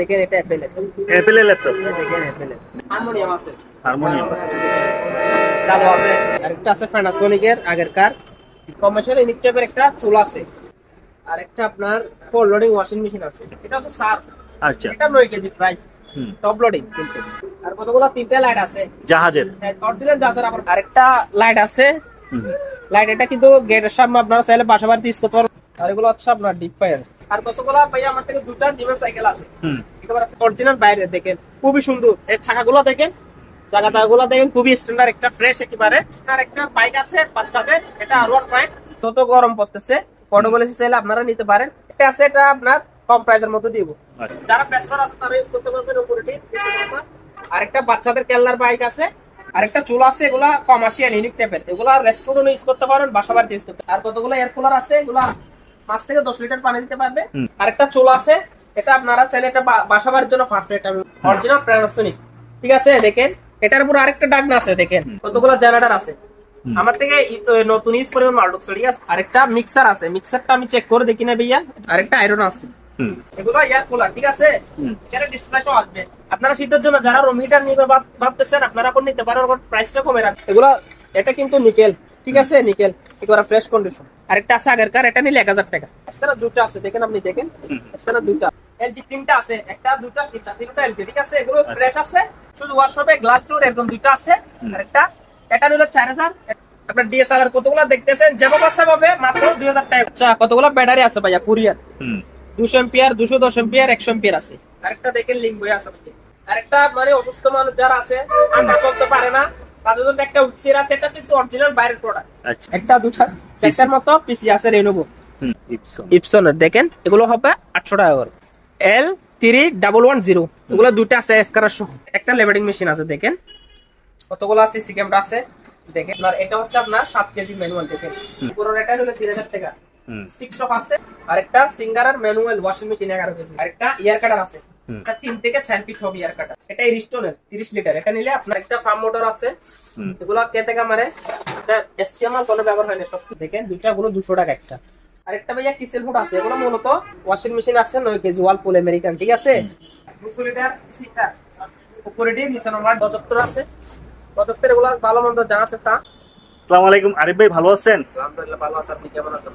দেখেন এটা অ্যাপেল অ্যাপেলের ল্যাপটপ? দেখেন অ্যাপেল হারমোনিয়াম আছে। হারমোনিয়াম। চালু আছে। আরেকটা আছে প্যানাসোনিকের আগের কার কমার্শিয়াল ইনিকটেপের একটা চুল আছে। আরেকটা আপনার ফোর লোডিং ওয়াশিং মেশিন আছে। এটা হচ্ছে সার আচ্ছা। এটা নয় কেজি প্রায় টপ লোডিং কিন্তু। আর কতগুলো? তিনটা লাইট আছে। জাহাজের। অরিজিনাল জাসার আবার আরেকটা লাইট আছে। লাইট এটা কিন্তু গেটের সামনে আপনারা চাইলে বাসা বাড়িতে ইউজ করতে পারবেন। আর এগুলো হচ্ছে আপনার ডিপ ফায়ার আর কতগুলো ভাই আমার থেকে দুটা জিমের সাইকেল আছে। অরিজিনাল বাইরে দেখেন খুবই সুন্দর। এর চাকাগুলো দেখেন চাকা টাকাগুলো দেখেন খুবই স্ট্যান্ডার্ড একটা ফ্রেশ একেবারে। আর একটা বাইক আছে বাচ্চাদের এটা আর ওয়ান পয়েন্ট তত গরম পড়তেছে চাইলে আপনারা নিতে পারেন। এটা আছে এটা আপনার কম প্রাইসের মধ্যে দিব। আচ্ছা। যারা আছে তারা ইউজ করতে পারবেন উপরে আরেকটা বাচ্চাদের কেল্লার বাইক আছে আরেকটা চুল আছে এগুলা কমার্শিয়াল ইউনিক টাইপের এগুলা রেস্টুরেন্ট ইউজ করতে পারেন বাসা বাড়িতে ইউজ করতে আর কতগুলো এয়ার কুলার আছে এগুলা পাঁচ থেকে দশ লিটার পানি দিতে পারবে। হুম। আরেকটা চুল আছে এটা আপনারা চাইলে এটা বা- বাসা বাড়ির জন্য পারফেক্ট আমি অরিজিনাল প্যানাসোনিক ঠিক আছে দেখেন এটার উপর আরেকটা ডাকনা আছে দেখেন কতগুলো জেনারেটর আছে। আমার থেকে নতুন ইউজ করে মাল্টুক্স ঠিক আছে। আরেকটা মিক্সার আছে মিক্সারটা আমি চেক করে দেখি না ভাইয়া। আরেকটা আয়রন আছে। এগুলো এয়ার কুলার ঠিক আছে। এখানে ডিসপ্লে আসবে। আপনারা শীতের জন্য যারা রুম হিটার নিবে ভাবতেছেন আপনারা কোন নিতে পারেন প্রাইসটা কমে রাখবেন এগুলো এটা কিন্তু নিকেল ঠিক আছে নিকেল এগুলো ফ্রেশ কন্ডিশন আরেকটা আছে আগের কার এটা নিলে এক হাজার টাকা। এছাড়া দুটো আছে দেখেন আপনি দেখেন। এছাড়া দুটো এলজি তিনটা আছে একটা দুটা তিনটা তিনটা এলজি ঠিক আছে? এগুলো ফ্রেশ আছে শুধু ওয়াশরুমে গ্লাস ডোর এরকম দুটো আছে। আরেকটা এটা নিলো চার হাজার। আপনার ডিএসএলআর কতগুলো দেখতেছেন? যেভাবে আছে ভাবে মাত্র দুই হাজার টাকা। আচ্ছা কতগুলো ব্যাটারি আছে ভাইয়া? কুরিয়ার হুম। দুশো এম্পিয়ার দুশো দশ এম্পিয়ার একশো এম্পিয়ার আছে। আরেকটা দেখেন লিঙ্ক বই আছে। আরেকটা মানে অসুস্থ মানুষ যারা আছে আমরা চলতে পারে না। তাদের জন্য একটা উৎসের আছে এটা কিন্তু অরিজিনাল বাইরের প্রোডাক্ট আচ্ছা। একটা দুটা চারটার মতো পিসি আছে রেনোভো ইপসনের দেখেন এগুলো হবে আটশো টাকা করে। L three double one zero এগুলো দুটো আছে সহ। একটা লেবেলিং মেশিন আছে দেখেন। কতগুলো আছে সি আছে দেখেন। আর এটা হচ্ছে আপনার সাত কেজি ম্যানুয়াল দেখেন। পুরো এটা হলো তিন হাজার টাকা। স্টিক শপ আছে আরেকটা সিঙ্গারার ম্যানুয়াল ওয়াশিং মেশিন এগারো কেজি আরেকটা ইয়ার কাটার আছে। তিন থেকে চার ফিট হবে ইয়ার কাটার এটা রিস্টোনের তিরিশ লিটার এটা নিলে আপনার একটা ফার্ম মোটর আছে। এগুলো কে থেকে মারে? এসটিএমআর কোনো ব্যবহার হয় না সব দেখেন দুইটা গুলো দুশো টাকা একটা। আরেকটা ভাইয়া কিচেন ফুড আছে এগুলো মূলত ওয়াশিং মেশিন আছে নয় কেজি ওয়াল পুল আমেরিকান ঠিক আছে? দুশো লিটার সিটার উপরে দিয়ে নিচে নম্বর পঁচাত্তর আছে। পঁচাত্তর এগুলো ভালো মন্দ যা আছে তা আসসালামু আলাইকুম। আরিফ ভাই ভালো আছেন? আলহামদুলিল্লাহ ভালো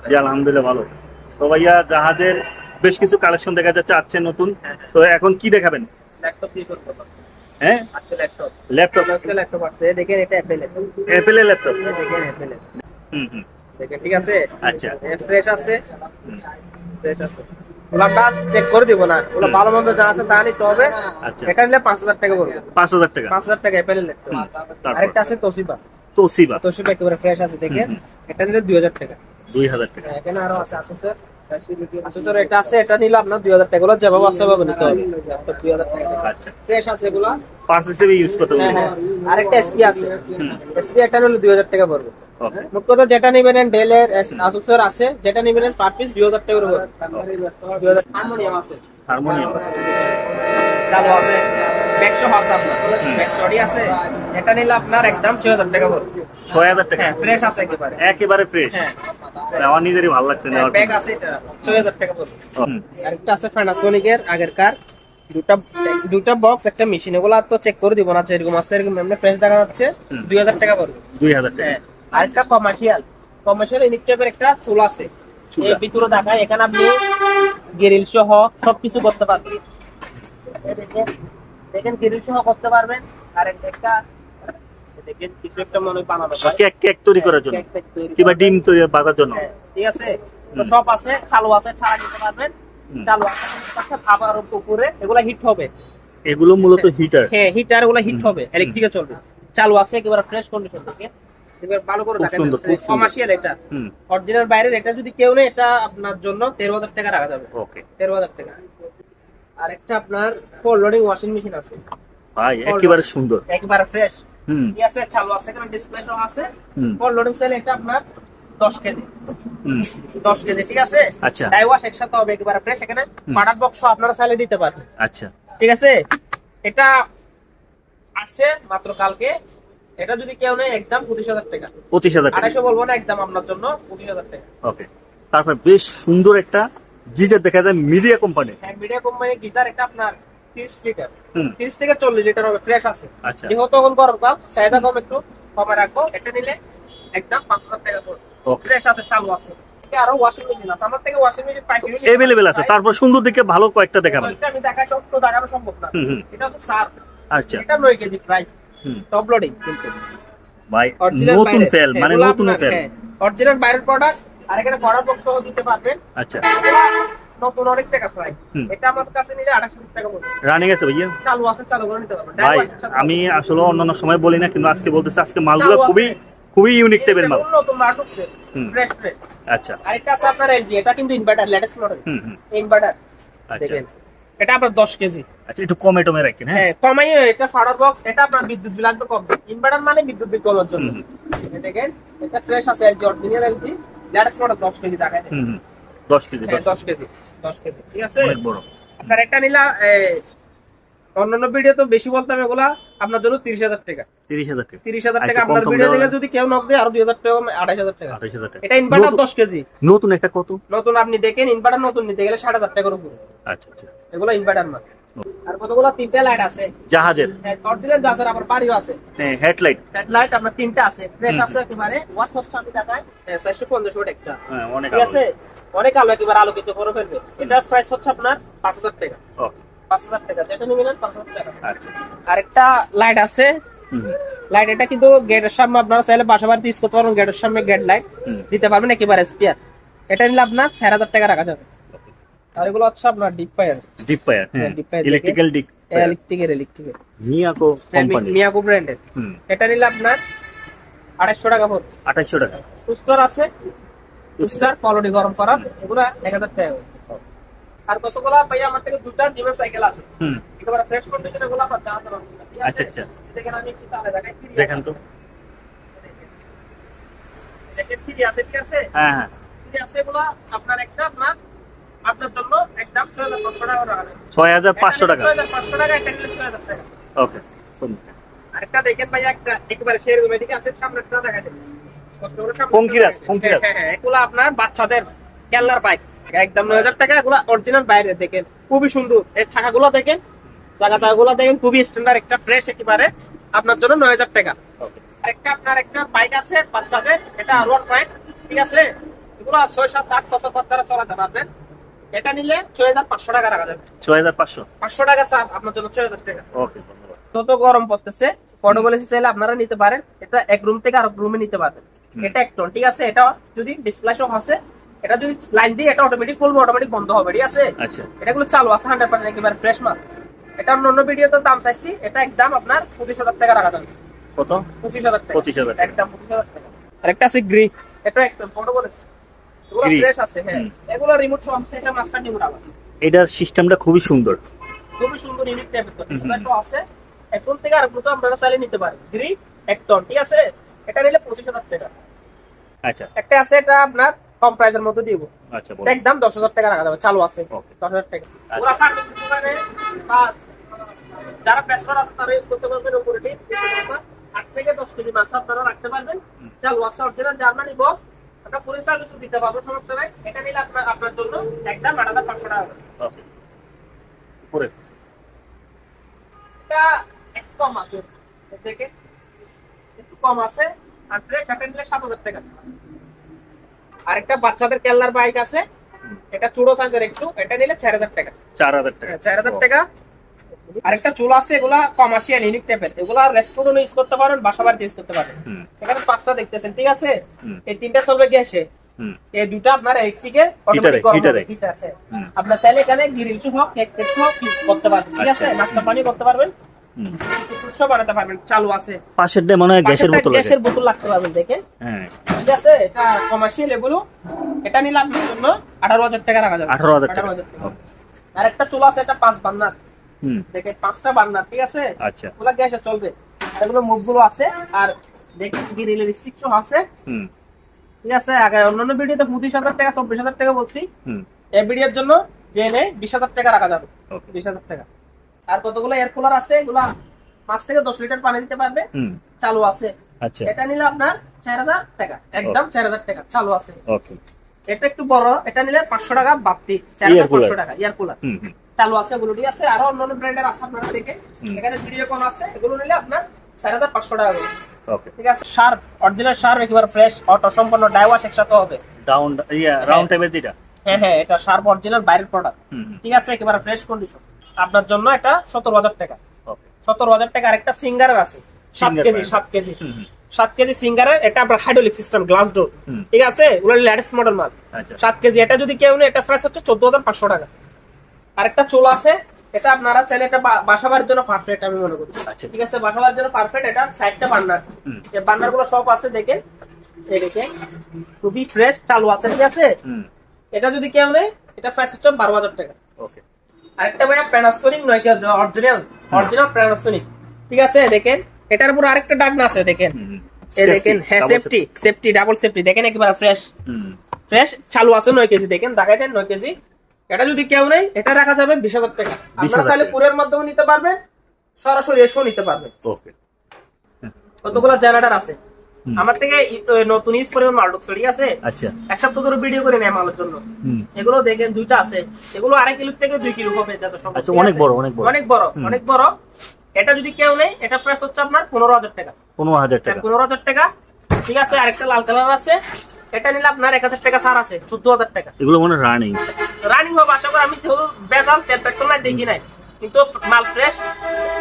জি আলহামদুলিল্লাহ তো ভাইয়া জাহাজের বেশ কিছু কালেকশন দেখা যাচ্ছে আছে নতুন। তো এখন কি দেখাবেন? ল্যাপটপ দিয়ে করতে হ্যাঁ? ল্যাপটপ ল্যাপটপ আছে দেখেন এটা অ্যাপেল অ্যাপেলের ল্যাপটপ দেখেন অ্যাপেল হুম হুম। দেখেন ঠিক আছে? আচ্ছা। ফ্রেশ আছে? ফ্রেশ আছে। ওগুলো চেক করে দিব না। ওগুলো ভালো মন্দ যা আছে তা নিতে হবে। আচ্ছা। এটা নিলে পাঁচ হাজার টাকা পড়বে। পাঁচ হাজার টাকা। পাঁচ হাজার টাকা অ্যাপেল ল্যাপটপ? আরেকটা আছে তোশিবা তোসিবা। তোশিবা একেবারে ফ্রেশ আছে দেখেন এটা নিলে দুই হাজার টাকা। দুই হাজার টাকা। এখানে আরও আছে আসুসের। আসুসের এটা আছে এটা নিলে আপনার দুই হাজার টাকা। এগুলো যেভাবে আছে সেভাবে নিতে হবে। ল্যাপটপ দুই হাজার টাকা আচ্ছা ফ্রেশ আছে এগুলো। পার্স হিসেবে ইউজ করতে হ্যাঁ হ্যাঁ। আরেকটা এসপি আছে। এসপি নিলে টাকা পড়বে। মোট কথা যেটা নেবেন ডেলের আসুসের আছে যেটা নেবেন পার পিস দুই হাজার টাকা করে পড়বে। দুই হাজার হারমোনিয়াম আছে। হারমোনিয়াম। চালু আছে। ব্যাকশো আছে আপনার। ব্যাকশোটি আছে। এটা নিলে আপনার একদম ছয় হাজার টাকা পড়বে। ছয় হাজার টাকা। হ্যাঁ ফ্রেশ আছে একেবারে। একেবারে ফ্রেশ হ্যাঁ। আমার নিজেরই ভালো লাগছে নেওয়ার ব্যাগ আছে এটা। ছয় হাজার টাকা পড়বে। আরেকটা আছে প্যানাসোনিকের আগের কার। দুটা দুটা বক্স একটা মেশিন এগুলো তো চেক করে দিব না যেরকম আছে এরকম এমনি ফ্রেশ দেখা যাচ্ছে। দুই হাজার টাকা পড়বে। দুই হাজার টাকা। হ্যাঁ। আরেকটা কমার্শিয়াল কমার্শিয়াল ইলেকট্রিকের একটা চুল আছে। এই ভিতরে দেখায় এখানে আপনি গ্রিল সহ সবকিছু করতে পারবেন। দেখেন দেখেন গ্রিল সহ করতে পারবেন। আর একটা দেখেন কিছু একটা মনে বানানো হয়। কেক কেক তৈরি করার জন্য। কিংবা ডিম তৈরি জন্য। হ্যাঁ, ঠিক আছে? তো সব আছে চালু আছে ছাড়া দিতে পারবেন। চালু আছে উপরে এগুলা হিট হবে। এগুলো মূলত হিটার হ্যাঁ হিটারগুলা হিট হবে ইলেকট্রিকে চলবে। চালু আছে একেবারে ফ্রেশ কন্ডিশন থেকে। এবার ভালো করে রাখেন। কমার্শিয়াল এটা অরিজিনাল বাইরের এটা যদি কেউ নেই এটা আপনার জন্য তেরো হাজার টাকা রাখা যাবে। ওকে তেরো হাজার টাকা। আর একটা আপনার ফোর লোডিং ওয়াশিং মেশিন আছে। ভাই একেবারে সুন্দর। একেবারে ফ্রেশ হুম। আছে চালু আছে এখানে ডিসপ্লে সহ আছে। ফোর লোডিং সেল এটা আপনার দশ কেজি। হুম। দশ কেজি ঠিক আছে? আচ্ছা। ডাই ওয়াশ একসাথে হবে একেবারে ফ্রেশ এখানে পাটার বক্স আপনারা চাইলে দিতে পারবেন আচ্ছা। ঠিক আছে? এটা আসছে মাত্র কালকে। এটা যদি কেউ নেই একদম পঁচিশ হাজার টাকা। পঁচিশ হাজার টাকা। আড়াইশো বলব না একদম আপনার জন্য পঁচিশ হাজার টাকা। ওকে। তারপর বেশ সুন্দর একটা গিজার দেখা যায় মিডিয়া কোম্পানি। হ্যাঁ মিডিয়া কোম্পানি গিজার এটা আপনার তিরিশ লিটার। হুম। তিরিশ থেকে চল্লিশ লিটার হবে ফ্রেশ আছে। আচ্ছা। যেহেতু এখন গরমকাল চাহিদা কম একটু কমে রাখব। এটা নিলে একদম পাঁচ হাজার টাকা করে ওকে ফ্রেশ আছে চালু আছে। আরও ওয়াশিং মেশিন আছে। আমার থেকে ওয়াশিং মেশিন পাইকারি আছে। তারপর সুন্দর দিকে ভালো কয়েকটা দেখাবেন। আমি সব তো দেখানো সম্ভব না। এটা হচ্ছে সার আচ্ছা। এটা নয় কেজি প্রায়। টপ লোডিং কিন্তু। ভাই নতুন ফেল মানে নতুন ফেল। অরিজিনাল বাইরের প্রোডাক্ট আর এখানে বড় বক্স সহ দিতে পারবেন। আচ্ছা। নতুন অনেক টাকা প্রায় এটা আমার কাছে নিলে আঠাশ টাকা পড়বে। রানিং আছে ভাইয়া? চালু আছে চালু করে নিতে পারবেন। ভাই আমি আসলে অন্যান্য সময় বলি না কিন্তু আজকে বলতেছি আজকে মালগুলো খুবই খুবই ইউনিক টাইপের মাল। নতুন মাল ঢুকছে ফ্রেশ ফ্রেশ আচ্ছা। আরেকটা আছে আপনার এলজি এটা কিন্তু ইনভার্টার লেটেস্ট মডেল ইনভার্টার আচ্ছা। এটা আপনার দশ কেজি। আচ্ছা একটু কমে টমে রাখেন হ্যাঁ? হ্যাঁ কমাই এটা ফাডার বক্স এটা আপনার বিদ্যুৎ বিল আসবে কম ইনভার্টার মানে বিদ্যুৎ বিল কমার জন্য। দেখেন এটা ফ্রেশ আছে LG original LG latest model দশ কেজি দেখায় হুম হুম। দশ কেজি দশ দশ কেজি দশ কেজি ঠিক আছে? অনেক বড়। আপনার একটা নিলা অন্যান্য ভিডিও তো বেশি বলতাম এগুলা আপনার জন্য তিরিশ হাজার টাকা। তিরিশ হাজার টাকা। তিরিশ হাজার টাকা আপনার ভিডিও থেকে যদি কেউ নক দেয় আরও দুই হাজার টাকা হাজার টাকা। আঠাশ হাজার টাকা। এটা ইনভার্টার দশ কেজি। নতুন একটা কত? নতুন আপনি দেখেন ইনভার্টার নতুন নিতে গেলে ষাট হাজার টাকার উপরে। আচ্ছা আচ্ছা। এগুলো ইনভার্টার না। আর কতগুলো? তিনটা লাইট আছে। জাহাজের। অরিজিনাল গাছের আবার বাড়িও আছে। হ্যাঁ হেডলাইট হেডলাইট আপনার তিনটা আছে। ফ্রেশ আছে একেবারে। ওয়াট হচ্ছে আমি দেখাই চারশো পঞ্চাশ ওয়াট একটা। হ্যাঁ অনেক ঠিক আছে? অনেক আলো একেবারে আলোকিত করে ফেলবে। এটার প্রাইস হচ্ছে আপনার পাঁচ হাজার টাকা। ও, টাকা। নেবেন আচ্ছা। আরেকটা লাইট আছে। লাইট এটা কিন্তু গেটের সামনে আপনারা চাইলে বাসা বাড়িতে ইউজ করতে পারবেন গেটের সামনে গেট লাইট দিতে পারবেন একেবারে স্পিয়ার এটা নিলে আপনার চার হাজার টাকা রাখা যাবে। আর এগুলো হচ্ছে আপনার ডিপ ফায়ার ডিপ ফায়ার হ্যাঁ ইলেকট্রিক্যাল ডিপ ইলেকট্রিকের ইলেকট্রিকের মিয়াকো কোম্পানি মিয়াকো ব্র্যান্ডের এটা নিলে আপনার আড়াইশো টাকা পড়বে। আঠাইশশো টাকা। টুস্টার আছে। টুস্টার কলোনি গরম করা। এগুলো এক হাজার টাকা আর কতগুলো? ভাই আমার থেকে দুটা জিমের সাইকেল আছে। হুম। একেবারে ফ্রেশ কন্ডিশন এগুলো আপনার আছে? আচ্ছা, আচ্ছা। দেখেন আমি একটু চালে দেখাই। দেখেন তো। দেখেন। ফ্রি আছে ঠিক আছে? হ্যাঁ হ্যাঁ। ফ্রি আছে এগুলো। আপনার একটা আপনার আপনার জন্য একদম ছয় হাজার পাঁচশো টাকা রাখা ছয় হাজার পাঁচশো টাকা? ছয় হাজার পাঁচশো টাকা একটা নিলে ছয় হাজার টাকা। ওকে আরেকটা দেখেন ভাই একটা একেবারে শেয়ার আছে সামনে একটা দেখা যাবে কষ্ট পঙ্কিরাজ, পঙ্কিরাজ। হ্যাঁ, হ্যাঁ, এগুলো আপনার বাচ্চাদের খেলনার বাইক একদম নয় হাজার টাকা এগুলো অরিজিনাল বাইরে দেখেন। খুবই সুন্দর। এর চাকাগুলো দেখেন দেখেন খুবই স্ট্যান্ডার্ড একটা ফ্রেশ একেবারে। আপনার জন্য নয় হাজার টাকা। আরেকটা আপনার একটা বাইক আছে বাচ্চাদের এটা রোড বাইক ঠিক আছে? এগুলো ছয় সাত আট বছর বাচ্চারা চালাতে পারবেন এটা নিলে ছয় হাজার পাঁচশো টাকা রাখা যাবে। ছয় হাজার পাঁচশো? পাঁচশো টাকা স্যার আপনার জন্য ছয় হাজার টাকা। ওকে ধন্যবাদ। তত গরম পড়তেছে পর্টোপলিসি চাইলে আপনারা নিতে পারেন। এটা এক রুম থেকে আরেক রুমে নিতে পারবেন। এটা এক টন ঠিক আছে? এটা যদি ডিসপ্লে সহ আছে এটা যদি লাইন দিয়ে এটা অটোমেটিক খুলবে অটোমেটিক বন্ধ হবে ঠিক আছে? আচ্ছা। এটাগুলো চালু আছে হান্ড্রেড পার্সেন্ট একেবারে ফ্রেশ মাল। এটা অন্য ভিডিওতে দাম চাইছি এটা একদম আপনার পঁচিশ হাজার টাকা রাখা যাবে। কত? পঁচিশ হাজার টাকা। 25,000 টাকা। একদম পঁচিশ হাজার টাকা। আরেকটা আছে গ্রি এটা একদম Gree। ফ্রেশ আছে হ্যাঁ। এগুলো রিমোট সহ আছে এটা মাস্টার রিমোট আবার। এটার সিস্টেমটা খুবই সুন্দর। খুবই সুন্দর ইউনিক টাইপের তো আছে। এখন থেকে আর মতো আপনারা চাইলে নিতে পারেন। গ্রি এক টন ঠিক আছে? এটা নিলে পঁচিশ হাজার টাকা। আচ্ছা। একটা আছে এটা আপনার কম প্রাইসের মধ্যে দিব। আচ্ছা একদম দশ হাজার টাকা রাখা যাবে চালু আছে। Okay. দশ হাজার টাকা। ওরা ফার্মেসি দোকানে বা যারা পেশার আছে তারা ইউজ করতে পারবেন উপরে টিপ আট থেকে দশ কেজি মাছ আপনারা রাখতে পারবেন। চালু আছে অরিজিনাল জার্মানি বস আমরা সার্ভিস দিতে পারব সমস্যা নাই। এটা নিলে আপনার আপনার জন্য একদম আট হাজার পাঁচশো টাকা হবে। উপরে। এটা একটু কম আছে। থেকে একটু কম আছে। আর ফ্রেশ নিলে সাত হাজার টাকা। আরেকটা বাচ্চাদের কেল্লার বাইক আছে। এটা চুড়ো সাইজের একটু। এটা নিলে চার হাজার টাকা। চার হাজার টাকা। হ্যাঁ, চার হাজার টাকা। আরেকটা চুল আছে এগুলা কমার্শিয়াল ইউনিক টাইপের এগুলা রেস্টুরেন্ট ইউজ করতে পারেন বাসা বাড়িতে ইউজ করতে পারেন। এখানে পাঁচটা দেখতেছেন ঠিক আছে? এই তিনটা চলবে গ্যাসে। এই দুটা আপনার অটোমেটিক। হিটার আপনার চাইলে এখানে গ্রিল চুপ হোক কেক কেক হোক করতে পারবেন ঠিক আছে? আচ্ছা। নাস্তা পানি করতে পারবেন। হুম। সব বানাতে পারবেন চালু আছে। মনে হয় গ্যাসের বোতল আছে। গ্যাসের বোতল রাখতে পারবেন দেখেন হ্যাঁ। ঠিক আছে? এটা কমার্শিয়াল এগুলো এটা নিলে আপনার জন্য আঠারো হাজার টাকা রাখা যাবে। 18,000 টাকা। 18,000 টাকা। আর একটা চুলা আছে এটা পাঁচ বান্নার। দেখেন পাঁচটা বান্নার ঠিক আছে? আচ্ছা। ওগুলা গ্যাসে চলবে। এগুলো মুখগুলো আছে আর দেখেন গ্রিলের রিস্ট্রিকশন আছে। ঠিক আছে? আগে অন্যান্য ভিডিওতে পঁচিশ হাজার টাকা চব্বিশ হাজার টাকা বলছি। এই ভিডিওর জন্য জেনে বিশ হাজার টাকা রাখা যাবে। বিশ হাজার টাকা। আর কতগুলো এয়ার কুলার আছে এগুলা পাঁচ থেকে দশ লিটার পানি দিতে পারবে। চালু আছে। আচ্ছা। এটা নিলে আপনার চার হাজার টাকা। একদম চার হাজার টাকা। চালু আছে। এটা একটু বড় এটা নিলে পাঁচশো টাকা বাড়তি। চার হাজার পাঁচশো টাকা ইয়ার কুলার চালু আছে ঠিক আছে। আরও অন্যান্য ব্র্যান্ডের আছে আপনারা দেখে। এখানে ভিডিও কল আছে এগুলো নিলে আপনার চার হাজার পাঁচশো টাকা করে। ওকে ঠিক আছে? শার্প অরিজিনাল শার্প একেবারে ফ্রেশ অটো ডাইওয়াশ একসাথে হবে। ডাউন ইয়া রাউন্ড টাইপের যেটা? হ্যাঁ হ্যাঁ এটা শার্প অরিজিনাল বাইরের প্রোডাক্ট ঠিক আছে? একেবারে ফ্রেশ কন্ডিশন আপনার জন্য এটা সতেরো হাজার টাকা। ওকে সতেরো হাজার টাকা আরেকটা সিঙ্গারের আছে। সাত কেজি। সাত কেজি। সাত কেজি সিঙ্গারের এটা আপনার হাইড্রোলিক সিস্টেম গ্লাস ডোর ঠিক আছে? ওগুলো লেটেস্ট মডেল মাল। আচ্ছা। সাত কেজি এটা যদি কেউ নেয় এটা ফ্রেশ হচ্ছে চোদ্দ হাজার পাঁচশো টাকা। আরেকটা চোল আছে এটা আপনারা চাইলে এটা বাসাবার জন্য পারফেক্ট আমি মনে করি। আচ্ছা। ঠিক আছে বাসাবার জন্য পারফেক্ট এটা চারটা বান্নার। হুম। এই বান্নারগুলো সব আছে দেখেন। এই দেখেন খুবই ফ্রেশ চালু আছে ঠিক আছে? এটা যদি কেউ নেয় এটা প্রাইস হচ্ছে বারো হাজার টাকা। ওকে। আরেকটা ভাইয়া প্যানাসোনিক নয় কি অরিজিনাল অরিজিনাল প্যানাসোনিক ঠিক আছে দেখেন এটার উপর আরেকটা ডাক না আছে দেখেন। এই দেখেন হ্যাঁ সেফটি সেফটি ডাবল সেফটি দেখেন একেবারে ফ্রেশ ফ্রেশ চালু আছে নয় কেজি দেখেন দেখাই দেন নয় কেজি। এটা যদি কেউ নেই এটা রাখা যাবে বিশ হাজার টাকা। আপনারা চাইলে টাকা। কুরিয়ার মাধ্যমে নিতে পারবেন সরাসরি এসেও নিতে পারবেন। ওকে। কতগুলো জেনারেটর আছে? আমার থেকে নতুন ইউজ পরিমাণ আছে। আচ্ছা। এক সপ্তাহ ধরে ভিডিও করে নেয় মালের জন্য। এগুলো দেখেন দুইটা আছে। এগুলো আড়াই কিলো থেকে দুই কিলো হবে যত সম্ভব। আচ্ছা, অনেক বড়, অনেক বড়। অনেক বড় অনেক বড়। এটা যদি কেউ নেই এটা প্রাইস হচ্ছে আপনার পনেরো হাজার টাকা। পনেরো হাজার টাকা। পনেরো হাজার টাকা। ঠিক আছে আরেকটা লাল কালার আছে। এটা নিলে আপনার এক হাজার টাকা ছাড় আছে চোদ্দ হাজার টাকা। এগুলো মনে রানিং রানিং হবে আশা করি আমি যেহেতু বেজাল তেল পেট্রোল নাই দেখি নাই। কিন্তু মাল ফ্রেশ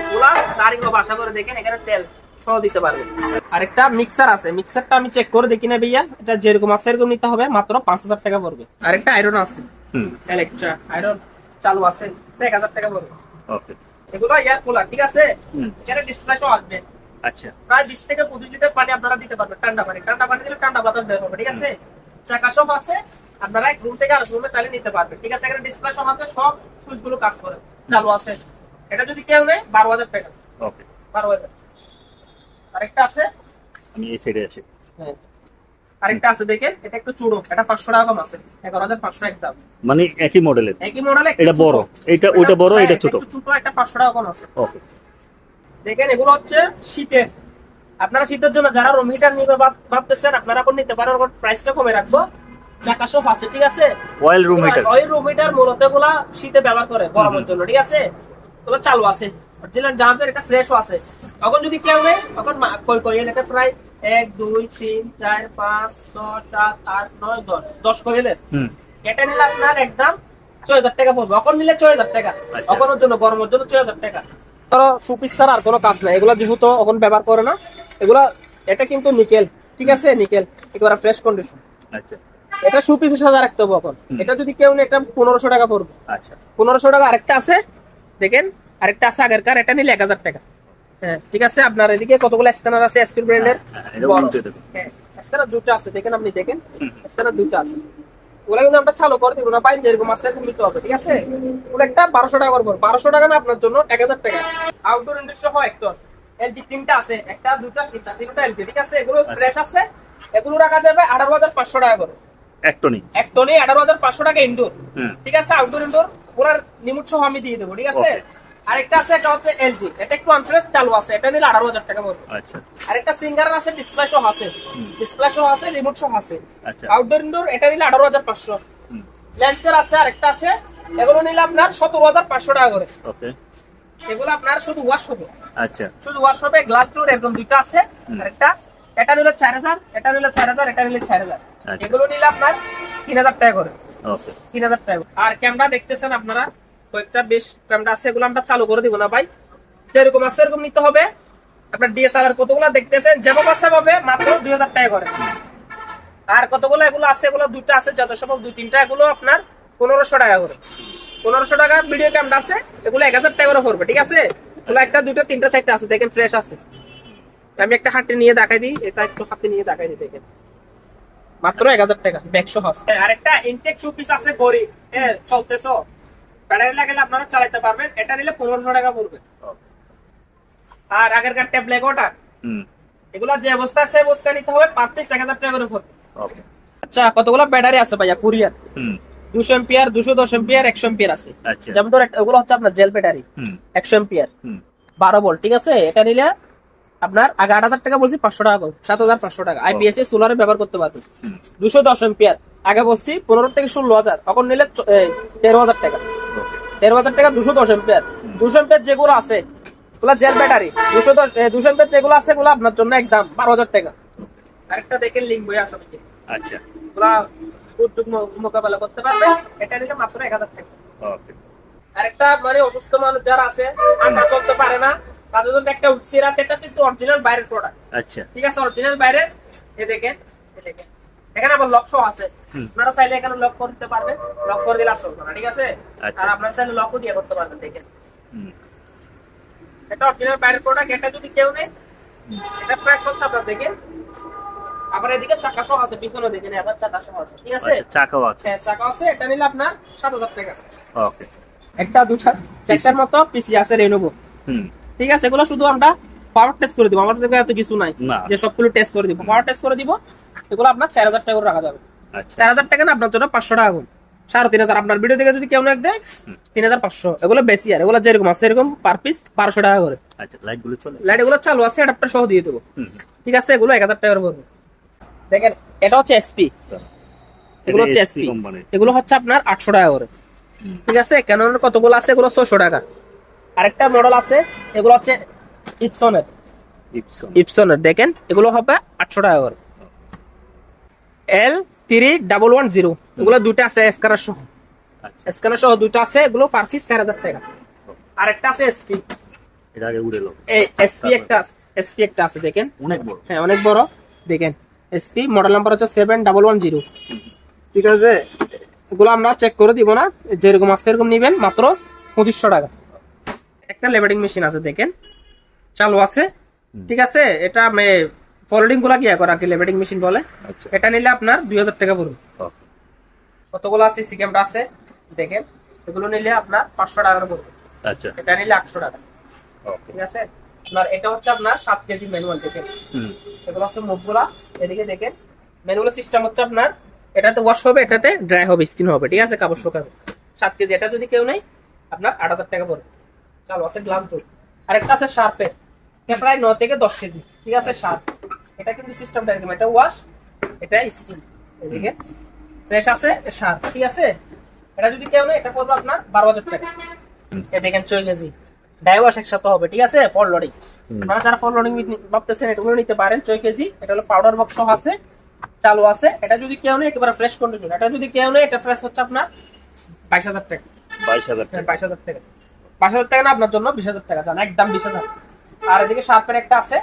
ওগুলা রানিং হবে আশা করে দেখেন এখানে তেল সহ দিতে পারবেন। আরেকটা মিক্সার আছে মিক্সারটা আমি চেক করে দেখি না ভাইয়া। এটা যেরকম আছে এরকম নিতে হবে মাত্র পাঁচ হাজার টাকা পড়বে। আরেকটা আয়রন আছে। হুম। ইলেকট্রা আয়রন চালু আছে এক হাজার টাকা পড়বে। ওকে। এগুলো এয়ার কুলার ঠিক আছে। এখানে ডিসপ্লে সহ আসবে। আচ্ছা। প্রায় বিশ থেকে পঁচিশ লিটার পানি আপনারা দিতে পারবেন ঠান্ডা পানি। ঠান্ডা পানি দিলে ঠান্ডা বাতাস বের হবে ঠিক আছে? চাকা সব আছে আপনারা এক রুম থেকে আরেক রুমে চালিয়ে নিতে পারবেন। ঠিক আছে এখানে ডিসপ্লে সব আছে সব সুইচগুলো কাজ করে চালু আছে। এটা যদি কেউ নেয় বারো হাজার টাকা। ওকে বারো হাজার। আরেকটা আছে? আমি এই সাইডে আসি হ্যাঁ। আরেকটা আছে দেখেন এটা একটু চুড়ো এটা পাঁচশো টাকা কম আছে এগারো হাজার পাঁচশো একদম। মানে একই মডেলের একই মডেলে এটা বড়, ওইটা বড়, এটা ছোট। ছোট একটা পাঁচশো টাকা কম আছে। ওকে দেখেন এগুলো হচ্ছে শীতের আপনারা শীতের জন্য যারা রুম হিটার নিবে ভাবতেছেন আপনারা এখন নিতে পারেন প্রাইসটা কমে রাখব। চাকা সব আছে ঠিক আছে? অয়েল রুম হিটার ওই রুম হিটার মূলত এগুলা শীতে ব্যবহার করে গরমের জন্য ঠিক আছে? চালু আছে। অরিজিনাল জাহাজের ফ্রেশও আছে। তখন যদি কেউ নেই তখন কই কই এটা প্রায় এক দুই তিন চার পাঁচ ছয় সাত আট নয় দশ। দশ কইলের এটা নিলে আপনার একদম ছয় হাজার টাকা পড়বে। অখন নিলে ছয় হাজার টাকা। আচ্ছা। অখনের জন্য গরমের জন্য ছয় হাজার টাকা। ধরো সুপিস ছাড়া আর কোনো কাজ নাই। এগুলো যেহেতু এখন ব্যবহার করে না এগুলা এটা কিন্তু নিকেল ঠিক আছে? নিকেল একেবারে ফ্রেশ কন্ডিশন আচ্ছা। এটা সুপিস সাজা রাখতে হবে এখন। এটা যদি কেউ এটা পনেরোশো টাকা পড়বে। আচ্ছা। পনেরোশো টাকা আরেকটা আছে দেখেন আরেকটা আছে আগেরকার এটা নিলে এক হাজার টাকা। হ্যাঁ ঠিক আছে? আপনার এদিকে কতগুলো স্ক্যানার আছে এসপির ব্র্যান্ডের হ্যাঁ, দেবো। হ্যাঁ স্ক্যানার দুটো আছে দেখেন আপনি দেখেন। স্ক্যানার দুটো আছে। ওগুলা কিন্তু আমরা চালু করে দিব না পাই যেরকম আছে এরকম নিতে হবে ঠিক আছে? ওগুলো একটা বারোশো টাকা করব বারোশো টাকা না আপনার জন্য এক হাজার টাকা। আউটডোর ইন্ডাস্ট্রি সহ একটা এলজি তিনটা আছে একটা দুটা তিনটা তিনটা এলজি ঠিক আছে? এগুলো ফ্রেশ আছে এগুলো রাখা যাবে আঠারো হাজার পাঁচশো টাকা করে। এক টনি? এক টনে আঠারো হাজার পাঁচশো টাকা ইনডোর ঠিক আছে? আউটডোর ইনডোর ওনার নিমুট সহ আমি দিয়ে দেবো ঠিক আছে? Okay. আরেকটা আছে এটা হচ্ছে এলজি এটা একটু আনফ্রেশ চালু আছে এটা নিলে আঠারো হাজার টাকা পড়বে আচ্ছা। আরেকটা সিঙ্গার আছে ডিসপ্লে সহ আছে। ডিসপ্লে সহ আছে রিমোট সহ আছে। আচ্ছা। আউটডোর ইনডোর এটা নিলে আঠারো হাজার পাঁচশো। ল্যান্সের আছে আরেকটা আছে এগুলো নিলে আপনার সতেরো হাজার পাঁচশো টাকা করে। ওকে এগুলো আপনার শুধু ওয়াশ হবে। আচ্ছা। শুধু ওয়াশ হবে গ্লাস ডোর এরকম দুইটা আছে আরেকটা। এটা নিলে চার হাজার এটা নিলে চার হাজার এটা নিলে চার হাজার। আচ্ছা। এগুলো নিলে আপনার তিন হাজার টাকা করে। তিন হাজার টাকা আর ক্যামেরা দেখতেছেন আপনারা কয়েকটা বেশ ক্যামেরা আছে এগুলো আমরা চালু করে দিব না ভাই। যেরকম আছে এরকম নিতে হবে। আপনার ডিএসএলআর কতগুলো দেখতেছেন? যেমন আছে পাবে মাত্র দুই হাজার টাকা করে। আর কতগুলো এগুলো আছে এগুলো দুইটা আছে যত সম্ভব দুই তিনটা এগুলো আপনার পনেরোশো টাকা করে। পনেরোশো টাকা ভিডিও ক্যামেরা আছে এগুলো এক হাজার টাকা করে পড়বে ঠিক আছে? এগুলো একটা দুইটা তিনটা চারটা আছে দেখেন ফ্রেশ আছে। আমি একটা হাতে নিয়ে দেখাই দিই এটা একটু হাতে নিয়ে দেখাই দিই দেখেন। মাত্র এক হাজার টাকা ব্যাগশো হাস আরেকটা ইনটেক শু পিস আছে গড়ি হ্যাঁ চলতেছ। ব্যাটারি লাগালে আপনারা চালাতে পারবেন এটা নিলে পনেরোশো টাকা পড়বে। আর আগেরকার ট্যাবলেট ওটা? হুম। এগুলো যে অবস্থা আছে সেই অবস্থা নিতে হবে পার পিস এক হাজার টাকা করে পড়বে। আচ্ছা কতগুলো ব্যাটারি আছে ভাইয়া কুরিয়ার হুম। দুশো এম্পিয়ার দুশো দশ এম্পিয়ার একশো এম্পিয়ার আছে। আচ্ছা। যেমন ধর ওগুলো হচ্ছে আপনার জেল ব্যাটারি একশো এম্পিয়ার বারো ভোল্ট ঠিক আছে? এটা নিলে আপনার আগে আট হাজার টাকা বলছি পাঁচশো টাকা সাত হাজার পাঁচশো টাকা। আইপিএস সোলারে ব্যবহার করতে পারবেন। দুশো দশ এম্পিয়ার আগে বলছি পনেরো থেকে ষোলো হাজার তখন নিলে তেরো হাজার টাকা। তেরো হাজার টাকা দুশো দশ এম্পিয়ার দুশো এম্পিয়ার যেগুলো আছে ওগুলা জেল ব্যাটারি দুশো দশ দুশো এম্পিয়ার যেগুলো আছে ওগুলো আপনার জন্য একদম বারো হাজার টাকা। আরেকটা দেখেন লিঙ্ক বই আছে আচ্ছা। ওগুলা উদ্যোগ মোকাবেলা করতে পারবে এটা নিলে মাত্র এক হাজার টাকা। আরেকটা মানে অসুস্থ মানুষ যারা আছে ঠান্ডা চলতে পারে না তাদের জন্য একটা উৎসির আছে এটা কিন্তু অরিজিনাল বাইরের প্রোডাক্ট আচ্ছা। ঠিক আছে অরিজিনাল বাইরের। এ দেখেন এ দেখেন। এখানে আবার লক আছে। আপনারা চাইলে এখানে লক করে দিতে পারবেন। লক করে দিলে চলবে না ঠিক আছে? আচ্ছা। আর আপনারা চাইলে লকও দিয়ে করতে পারবেন দেখেন। এটা অরিজিনাল বাইরের প্রোডাক্ট এটা যদি কেউ নেই এটা প্রাইস হচ্ছে আপনার দেখেন আবার এদিকে চাকা সহ আছে পিছনে দেখেন আবার চাকা সহ আছে ঠিক আছে? আচ্ছা চাকাও আছে। হ্যাঁ চাকা আছে এটা নিলে আপনার সাত হাজার টাকা। ওকে। একটা দুটা চারটার মতো পিসি আছে রেনোভো হুম। ঠিক আছে এগুলো শুধু আমরা পাওয়ার টেস্ট করে দিব আমাদের কাছে এত কিছু নাই যে সবগুলো টেস্ট করে দিব। পাওয়ার টেস্ট করে দিব এগুলো আপনার চার হাজার টাকা করে রাখা যাবে। আচ্ছা। চার হাজার টাকা না আপনার জন্য পাঁচশো টাকা গুণ সাড়ে তিন হাজার। আপনার ভিডিও থেকে যদি কেউ এক দেয় তিন হাজার পাঁচশো। এগুলো বেশি আর এগুলো যেরকম আছে এরকম পার পিস বারোশো টাকা করে। আচ্ছা লাইটগুলো চলে আছে অ্যাডাপ্টার সহ দিয়ে দেবো। ঠিক আছে এগুলো এক হাজার টাকার পড়বে। দেখেন এটা হচ্ছে এসপি এগুলো হচ্ছে এসপি এগুলো হচ্ছে আপনার আটশো টাকা করে। ঠিক আছে? ক্যাননের কতগুলো আছে? এগুলো ছশো টাকা। আরেকটা মডেল আছে এগুলো হচ্ছে ইপসনের ইপসনের দেখেন এগুলো হবে আটশো টাকা করে। L three double one zero এগুলো দুইটা আছে স্ক্যানার সহ। আচ্ছা। স্ক্যানার সহ দুইটা আছে এগুলো পার পিস চার হাজার টাকা। আরেকটা আছে এসপি এটা আগে উড়ে এসপি একটা এসপি একটা আছে দেখেন। অনেক বড়। হ্যাঁ অনেক বড়। দেখেন এসপি মডেল নাম্বার হচ্ছে সেভেন ডাবল ওয়ান জিরো ঠিক আছে? এগুলো আমরা চেক করে দিব না। যেরকম আছে সেরকম নিবেন মাত্র পঁচিশশো টাকা। একটা লেবারিং মেশিন আছে দেখেন। চালু আছে। ঠিক আছে? এটা ফলোডিংগুলা কি করে আর কি লেবারিং মেশিন বলে? আচ্ছা। এটা নিলে আপনার দুই হাজার টাকা পড়বে। কতগুলো আছে? সি ক্যামেরা আছে। দেখেন। এগুলো নিলে আপনার পাঁচশো টাকা করে পড়বে আচ্ছা। এটা নিলে আটশো টাকা। ঠিক আছে? আপনার এটা হচ্ছে আপনার সাত কেজি ম্যানুয়াল দেখেন। এগুলো হচ্ছে মুখগুলা এদিকে দেখেন। ম্যানুয়াল সিস্টেম হচ্ছে আপনার এটাতে ওয়াশ হবে এটাতে ড্রাই হবে স্কিন হবে ঠিক আছে? কাপড় শুকাবে। সাত কেজি এটা যদি কেউ নেই আপনার আট হাজার টাকা পড়বে। চালু আছে গ্লাস ডোর আরেকটা আছে শার্পের এটা প্রায় ন থেকে দশ কেজি ঠিক আছে? শার্প এটা কিন্তু সিস্টেমটা এরকম এটা ওয়াশ এটা স্কিন এদিকে ফ্রেশ আছে শার্প ঠিক আছে? এটা যদি কেউ নেই এটা পড়বে আপনার বারো হাজার টাকা। এ দেখেন ছয় কেজি। ডাইওয়াশ একসাথে হবে ঠিক আছে? Full loading. আপনারা যারা ফল লোডিং ভাবতেছেন এগুলো নিতে পারেন ছয় কেজি এটা হলো পাউডার বক্স আছে চালু আছে। এটা যদি কেউ নেই একেবারে ফ্রেশ কন্ডিশন এটা যদি কেউ নেই এটা ফ্রেশ হচ্ছে আপনার বাইশ হাজার টাকা। বাইশ হাজার হ্যাঁ, টাকা। বাইশ হাজার টাকা। বাইশ হাজার টাকা না আপনার জন্য বিশ হাজার টাকা। জান একদম বিশ হাজার। আর এদিকে শার্পের একটা আছে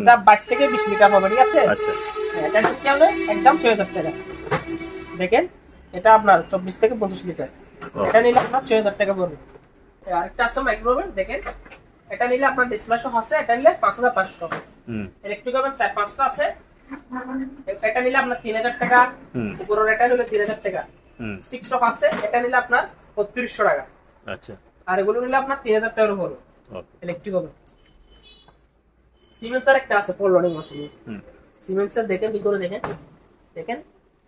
এটা বাইশ থেকে বিশ লিটার হবে ঠিক আছে? আচ্ছা। হ্যাঁ, এটা যদি কেউ নেই একদম ছয় হাজার টাকা। দেখেন এটা আপনার চব্বিশ থেকে পঁচিশ লিটার। এটা নিলে আপনার ছয় হাজার টাকা পড়বে। আরেকটা আছে মাইক্রোওভেন দেখেন। এটা নিলে আপনার ডিসপ্লে সহ আছে এটা নিলে পাঁচ হাজার পাঁচশো। হুম। ইলেকট্রিক ওভেন চার পাঁচটা আছে। এটা নিলে আপনার তিন হাজার টাকা হুম। উপরের এটা নিলে তিন হাজার টাকা। হুম। স্টিক সহ আছে এটা নিলে আপনার বত্রিশশো টাকা। আচ্ছা। আর এগুলো নিলে আপনার তিন হাজার টাকার উপরে ইলেকট্রিক ওভেন সিমেন্সের একটা আছে ফোর লোডিং মেশিন হুম। সিমেন্সের দেখেন ভিতরে দেখেন। দেখেন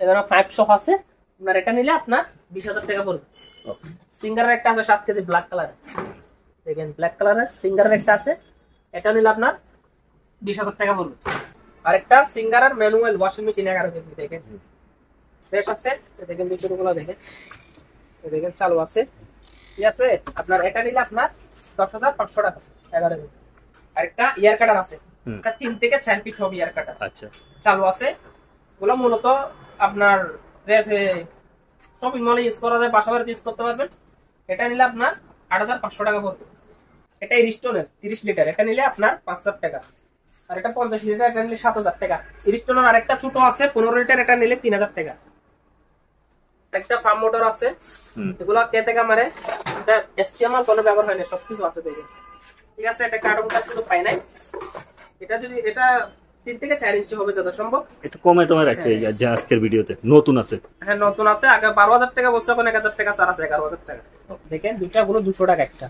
এখানে ফাইভ শপ আছে। আপনার এটা নিলে আপনার বিশ হাজার টাকা পড়বে। সিঙ্গারের একটা আছে সাত কেজি ব্ল্যাক কালার দেখেন ব্ল্যাক কালারের সিঙ্গারের একটা আছে। এটা নিলে আপনার বিশ হাজার টাকা পড়বে। আরেকটা সিঙ্গারের ম্যানুয়াল ওয়াশিং মেশিন এগারো কেজি দেখেন। ফ্রেশ আছে দেখেন ভিতরগুলো দেখেন। দেখেন চালু আছে। ঠিক আছে? আপনার এটা নিলে আপনার দশ হাজার পাঁচশো টাকা এগারো কেজি। আরেকটা ইয়ার কাটার আছে। তিন থেকে চার ফিট হবে ইয়ার কাটার আচ্ছা। চালু আছে। ওগুলো মূলত আপনার শপিং মলে ইউজ করা যায় বাসা বাড়িতে ইউজ করতে পারবেন। এটা নিলে আপনার আট হাজার পাঁচশো টাকা পড়বে। এটা ইরিস্টোনের তিরিশ লিটার। এটা নিলে আপনার পাঁচ হাজার টাকা। আর এটা পঞ্চাশ লিটার এটা নিলে সাত হাজার টাকা। ইরিস্টোনের আরেকটা ছোট আছে পনেরো লিটার এটা নিলে তিন হাজার টাকা। একটা ফার্ম মোটর আছে। এগুলো কে থেকে মারে? এটা এসটিএমআর কোনো ব্যবহার হয় না সবকিছু আছে দেখে ঠিক আছে এটা কার্টুন কাজ শুধু পাই নাই। এটা যদি এটা তিন থেকে চার ইঞ্চি হবে যত সম্ভব একটু কমে টমে রাখে যে আজকের ভিডিওতে। নতুন আছে? হ্যাঁ নতুন হাতে আগে বারো হাজার টাকা বলছে এখন এক হাজার টাকা চার আছে এগারো হাজার টাকা। দেখেন দুইটা গুলো দুশো টাকা একটা।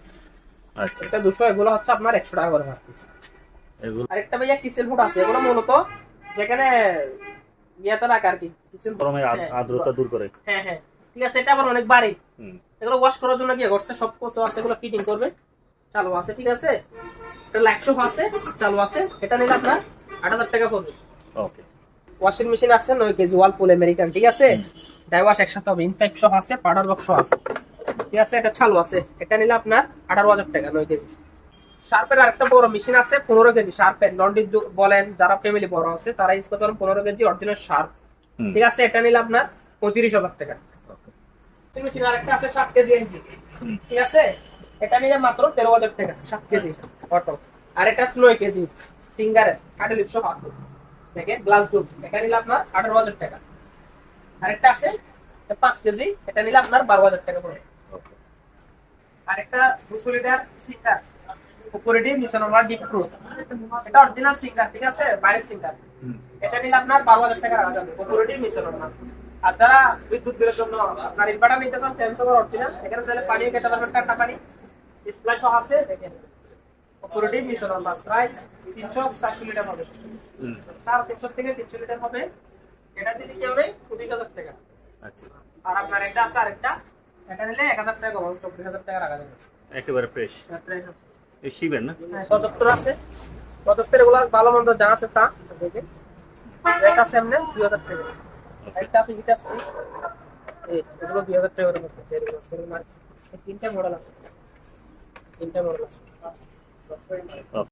আচ্ছা। এটা দুশো এগুলো হচ্ছে আপনার একশো টাকা করে এগুলো আরেকটা ভাইয়া কিচেন ফুড আছে এগুলো মূলত যেখানে ইয়েতে রাখা আর কি কিচেন গরমের আদ- আর্দ্রতা দূর করে। হ্যাঁ হ্যাঁ। ঠিক আছে এটা আবার অনেক বাড়ি। এগুলো ওয়াশ করার জন্য কি করছে সব কিছু আছে এগুলো ফিটিং করবে। চালু আছে ঠিক আছে। এটা লাইটশো আছে চালু আছে। এটা নিলে আপনার আট হাজার টাকা পড়বে। ওকে ওয়াশিং মেশিন আছে নয় কেজি ওয়ালপুল আমেরিকান ঠিক আছে? ডাইওয়াশ একসাথে হবে ইনফেক্ট সহ আছে পাউডার বক্স আছে। ঠিক আছে এটা চালু আছে এটা নিলে আপনার আঠারো হাজার টাকা নয় কেজি। শার্পের আরেকটা বড় মেশিন আছে পনেরো কেজি শার্পের লন্ডি বলেন যারা ফ্যামিলি বড় আছে তারা ইউজ করতে পারেন পনেরো কেজি অরিজিনাল শার্প ঠিক আছে এটা নিলে আপনার পঁয়ত্রিশ হাজার টাকা। মেশিন আরেকটা আছে সাত কেজি এনজি ঠিক আছে? এটা নিলে মাত্র তেরো হাজার টাকা সাত কেজি। অটো আর এটা নয় কেজি। সিঙ্গারের আঠারো লিপস আছে দেখেন গ্লাস ডুব এটা নিলে আপনার আঠারো হাজার টাকা। আরেকটা আছে পাঁচ কেজি এটা নিলে আপনার বারো হাজার টাকা পড়বে। আরেকটা দুশো লিটার সিঙ্গার ডিপ এটা অরিজিনাল সিঙ্গার ঠিক আছে? বাইরের সিঙ্গার। এটা নিলে আপনার বারো হাজার টাকা রাখা যাবে ডিম আর যারা বিদ্যুৎ বিলের জন্য আপনার ইনভার্টার নিতে চান স্যামসাং অরিজিনাল এখানে চাইলে পানি খেতে পারবেন ঠান্ডা পানি। ডিসপ্লে সহ আছে ডিম নিচে নর্মাল প্রায় তিনশো চারশো লিটার হবে। তার তিনশো থেকে তিনশো লিটার হবে। এটা দিতে কি হবে? পঁচিশ হাজার টাকা। আচ্ছা। আর আপনার একটা আছে আরেকটা। এটা নিলে এক হাজার টাকা হবে চব্বিশ হাজার টাকা রাখা যাবে। একেবারে ফ্রেশ এই শিবের না? পঁচাত্তর আছে। পঁচাত্তর এগুলো ভালো মন্দ যা আছে তা। দেখে আছে এমনি দুই হাজার টাকা। একটা আছে হিট আছে। এগুলো দুই হাজার টাকা মার্কেট তিনটা মডেল আছে। তিনটা মডেল আছে। Oh.